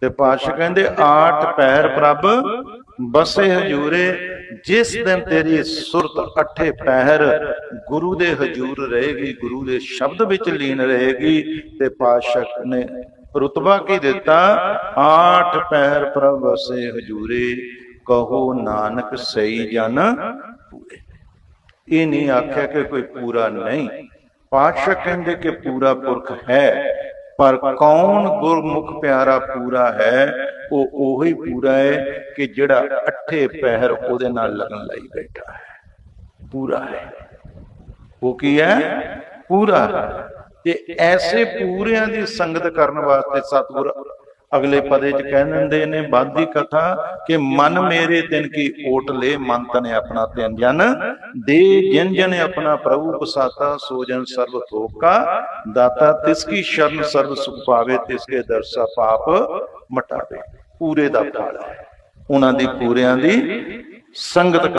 ਤੇ ਪਾਤਸ਼ਾਹ ਕਹਿੰਦੇ ਆਠ ਪੈਰ ਪ੍ਰਭ, ਬਸੇ ਹਜੂਰੇ, ਜਿਸ ਦਿਨ ਤੇਰੀ ਸੁਰਤ ਅੱਠੇ ਪਹਿਰ ਗੁਰੂ ਦੇ ਹਜੂਰ ਰਹੇਗੀ, ਗੁਰੂ ਦੇ ਸ਼ਬਦ ਵਿੱਚ ਲੀਨ ਰਹੇਗੀ। ਤੇ ਪਾਤਸ਼ਾਹ ਨੇ ਰਤਬਾ ਕੀ ਦਿੱਤਾ? ਆਠ ਪਹਿਰ ਪ੍ਰਭ, ਬਸੇ ਹਜੂਰੇ, ਕਹੋ ਨਾਨਕ ਸਹੀ ਜਨ ਪੂਰੇ। ਇਹ ਨਹੀਂ ਆਖਿਆ ਕਿ ਕੋਈ ਪੂਰਾ ਨਹੀਂ। ਪਾਤਸ਼ਾਹ ਕਹਿੰਦੇ ਕਿ ਪੂਰਾ ਪੁਰਖ ਹੈ। ਪਰ ਕੌਣ ਗੁਰਮੁਖ ਪਿਆਰਾ ਪੂਰਾ ਹੈ? ਉਹ ਉਹੀ ਪੂਰਾ ਹੈ ਕਿ ਜਿਹੜਾ ਅੱਠੇ ਪਹਿਰ ਉਹਦੇ ਨਾਲ ਲਗਨ ਲਈ ਬੈਠਾ ਹੈ। ਪੂਰਾ ਹੈ। ਉਹ ਕੀ ਹੈ? ਪੂਰਾ ਹੈ। ਤੇ ਐਸੇ ਪੂਰਿਆਂ ਦੀ ਸੰਗਤ ਕਰਨ ਵਾਸਤੇ ਸਤਿਗੁਰ ਅਗਲੇ ਪਦੇ ਚ ਕਹਿ ਦਿੰਦੇ ਨੇ ਬਾਦੀ ਕਥਾ ਕਿ ਮਨ ਮੇਰੇ ਤਿਨ ਕੀ ਓਟ ਲੈ ਮਨ ਤਨੇ ਆਪਣਾ ਤਿਨ ਜਨ। ਦੇ ਜਿਨ ਜਨ ਆਪਣਾ ਪ੍ਰਭੂ ਪਸਾਤਾ ਸੋ ਜਨ ਸਰਬ ਥੋਕਾ ਦਾਤਾ ਤਿਸ ਕੀ ਸ਼ਰਨ ਸਰਬ ਸੁਖ ਪਾਵੇ ਤਿਸ ਕੇ ਦਰਸਾ ਪਾਪ ਮਟਾਵੇ। ਪੂਰੇ ਦਾ ਫਲ ਉਹਨਾਂ ਦੀ ਪੂਰਿਆਂ ਦੀ ਸੰਗਤ